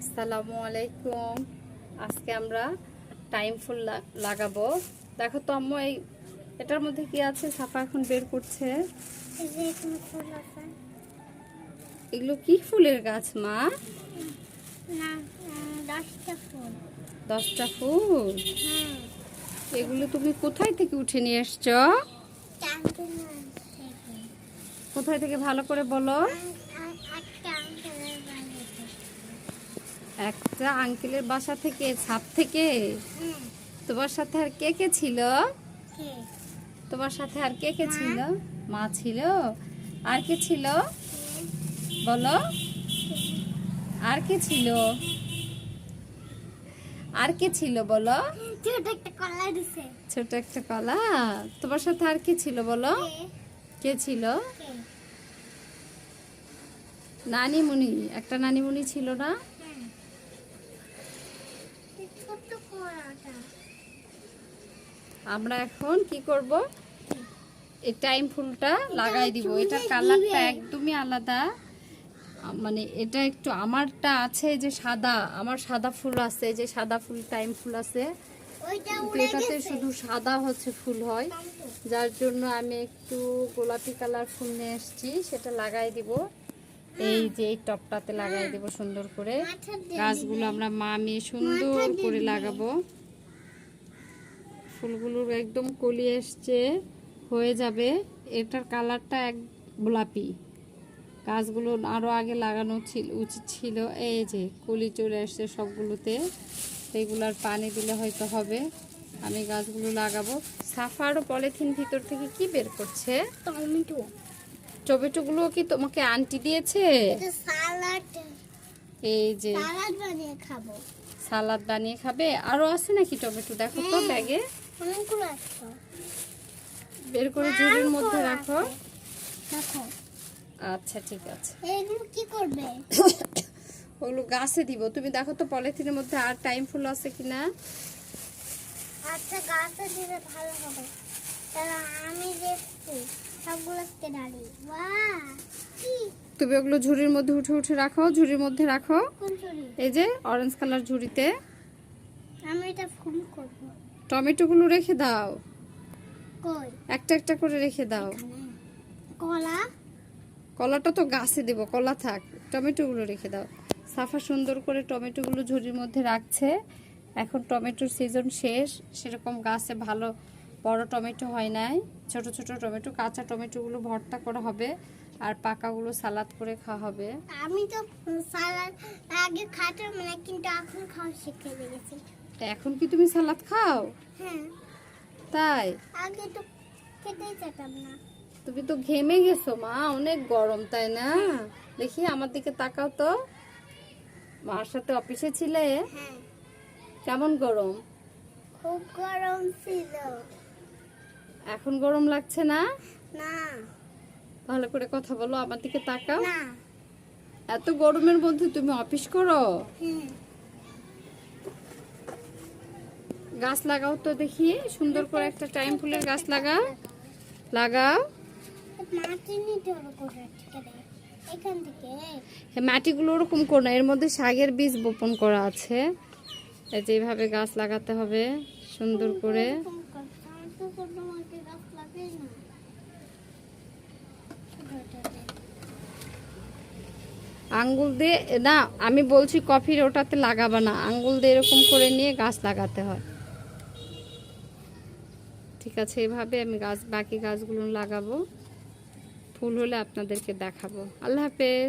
আসসালামু আলাইকুম। আজকে আমরা টাইম ফুল লাগাবো। দেখো তো আম্মু এই এটার মধ্যে কি আছে? সাফা এখন বের করছে। এগুলো কি ফুলের গাছ মা? না দশটা ফুল। এগুলো তুমি কোথায় থেকে উঠে নিয়ে এসছো কোথায় থেকে ভালো করে বলো একটা আঙ্কেলের বাড়িতে একটা আঙ্কেলের বাসা থেকে ছাদ থেকে? তোমার সাথে আর কে কে ছিল? তোমার সাথে আর কে কে ছিল? মা ছিল? আর কে ছিল? বলো। আর কে ছিল? আর কে ছিল বলো? ছোট একটা কলা দিছে। ছোট একটা কলা? তোমার সাথে আর কে ছিল বলো? কে? ছিল? নানিমুনি। একটা নানিমুনি ছিল না হ্যাঁ এই ছোট কলাটা আমরা এখন কি করব? এই টাইম ফুলটা লাগাই দিব। এটা কালারটা একদমই আলাদা। মানে এটা একটু আমারটা আছে যে সাদা আমার সাদা ফুল আছে যে সাদা ফুল টাইম ফুল আছে। এটাতে শুধু সাদা হচ্ছে ফুল হয়। যার জন্য আমি একটু গোলাপি কালার ফুল নিয়ে এসেছি সেটা লাগাই দিব। এই যে এই টপটাতে লাগাই দিব সুন্দর করে। গাছগুলো আমরা মা মেয়ে সুন্দর করে লাগাবো। ফুলগুলোর একদম কলি এসছে, হয়ে যাবে। এটার কালারটা এক গোলাপি। গাছগুলো আরও আগে লাগানো ছিল, উচিত ছিল। এই যে কলি চলে আসছে সবগুলোতে। এগুলার পানি দিলে হয়তো হবে। আমি গাছগুলো লাগাবো। সাফারও পলিথিন ভিতর থেকে কি বের করছে? টমেটো টমেটোগুলো কি তোমাকে আন্টি দিয়েছে? এই যে। বানিয়ে খাব। সালাদ বানিয়ে খাবে? আরও আছে নাকি টমেটো? দেখো তো হ্যাঁ। ব্যাগে। বের করে ঝুড়ির মধ্যে রাখো। আচ্ছা ঠিক আছে। কি করবে? ওগুলো গাছে দিব। তুমি দেখো তো পলিথিনের মধ্যে আর টাইম ফুল আছে কিনা। আচ্ছা গাছে দিলে ভালো হবে। তুমি ওগুলো ঝুড়ির মধ্যে উঠে উঠে রাখো ঝুড়ির মধ্যে রাখো। এই যে অরেঞ্জ কালার ঝুড়িতে। আমি এটা করব। টমেটোগুলো রেখে দাও। কই? একটা একটা করে রেখে দাও। কলা? কলাটা তো গাছে দেবো কলা থাক। টমেটোগুলো রেখে দাও। সাফা সুন্দর করে টমেটোগুলো ঝুড়ির মধ্যে রাখছে। এখন টমেটোর সিজন শেষ। সেরকম গাছে ভালো বড় টমেটো হয় নাই ছোট ছোট টমেটো কাঁচা টমেটোগুলো ভর্তা করা হবে আর পাকাগুলো সালাদ করে খাওয়া হবে। আমি তো সালাদ আগে খাতাম না কিন্তু এখন খাওয়া শিখে গেছি। তা এখন কি তুমি সালাদ খাও? হ্যাঁ। তাই? আগে তো খেতেই চাইতাম না। তুমি তো ঘেমে গেছো মা অনেক গরম তাই না? দেখি আমার দিকে তাকাও তো। মার সাথে অফিসে ছিলে? হ্যাঁ। কেমন গরম? খুব গরম ছিল। এখন গরম লাগছে না? না। ভালো করে কথা বলো আমার দিকে তাকাও। না। এত গরমের মধ্যে তুমি অফিস করো? হ্যাঁ। গাছ লাগাও তো দেখি সুন্দর করে একটা টাইম ফুলের গাছ লাগাও। লাগাও। মাটিগুলো ওরকম করো না এর মধ্যে শাকের বীজ বপন করা আছে। এই যে এইভাবে গাছ লাগাতে হবে সুন্দর করে। আঙ্গুল দিয়ে, না, আমি বলছি কফির ওটাতে লাগাবা না। আঙ্গুল দিয়ে এরকম করে নিয়ে গাছ লাগাতে হয়। ঠিক আছে, এভাবে আমি গাছ, বাকি গাছগুলো লাগাবো। ফুল হলে আপনাদেরকে দেখাবো। আল্লাহ হাফেজ।